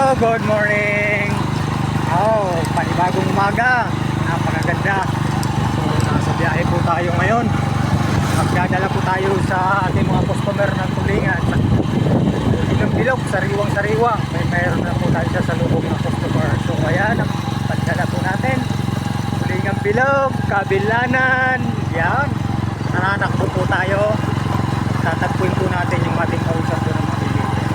Good morning. Oh, panibagong umaga. Napakaganda. So, nasa biyahe po tayo ngayon. Magdadala po tayo sa ating mga customer ng tulingan. Bilog, sariwang sariwa. May mayroon na po tayo sa salubong ng customer. So, ayan, pagdala po natin. Tulingan bilog, kabilanan. Yan. Nananakbo po tayo. Tatagpuin po natin yung ating kausap po ng mga bibigyan.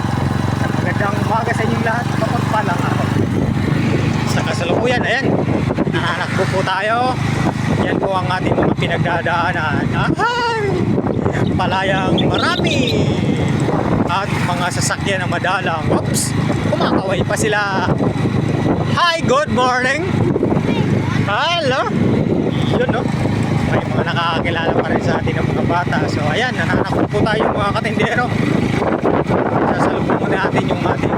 Magandang umaga sa inyong lahat. Kapagpalang araw. Sa kasalukuyan, ayan. Nananakbo po tayo. Yan po ang ating mga pinagdadaanan. Ahay! Palayang marami. At mga sasakyan na madalang. Oops! Kumakaway pa sila. Hi! Good morning! Hello! Yun, no? May mga nakakakilala pa rin sa atin ng mga bata. So, ayan. Nananakbo po tayo mga katindero sasalubong muna natin yung ating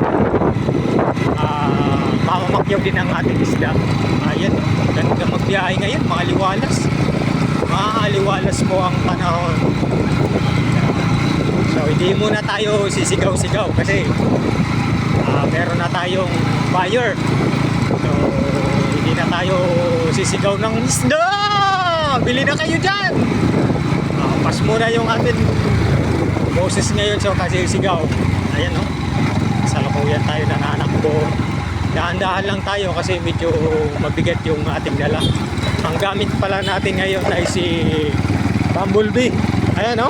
ah mamamakyaw din ang ating isda. Ayan, ganda magbiyahe ngayon, mga liwalas. Maaliwalas po ang panahon. So, hindi muna tayo sisigaw-sigaw kasi ah, meron na tayong buyer. So, hindi na tayo sisigaw ng isda! Bili na kayo dyan! Ah, pas muna yung ating boses ngayon so kasi sigaw ayan no sa lukuyan tayo nananakbo. Dahan-dahan lang tayo kasi medyo mabigat yung ating dala. Ang gamit pala natin ngayon ay si Bumblebee. Ayan no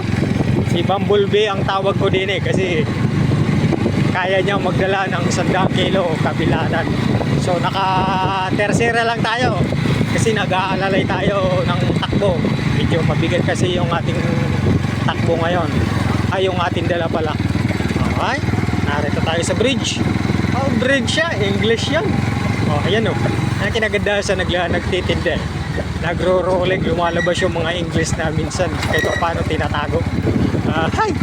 si Bumblebee ang tawag ko din eh kasi kaya niya magdala ng 100 kilo kabilanan. So naka tersera lang tayo kasi nag-aalalay tayo ng takbo. Medyo mabigat kasi yung ating takbo ngayon. Ay yung ating dala pala okay narito tayo sa bridge. Oh bridge siya English yan. Oh ayan o ang kinaganda sa nagla nagtitinde nagro-rolling lumalabas yung mga English na minsan. Kahit paano tinatago. Ah, hi!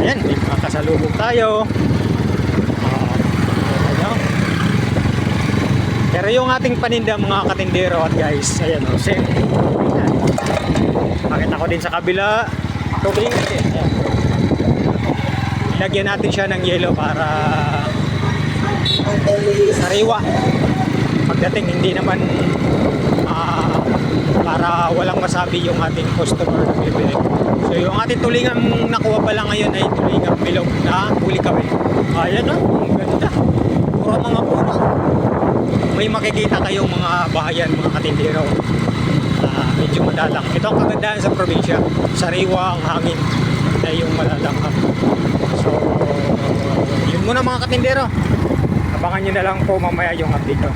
Ayan may mga kasalubong tayo. Ah, pero yung ating paninda mga katindero at guys ayan o same. Ayan. Pakita ko din sa kabila. Tubig. Ayan lagyan natin siya ng yelo para sariwa. Pagdating hindi naman ah, para walang masabi yung ating customer na bibili. So yung ating tulingan nakuha pala ngayon ay tulingan bilog na huli kami. Ayan o ang ganda. Puro mga puro may makikita kayong mga bahayan mga katindero. Ah, medyo madalang. Ito ang kagandahan sa probinsya. Sariwa ang hangin ay yung malalanghap So, katindero. Abangan nyo na lang po mamaya yung update ko.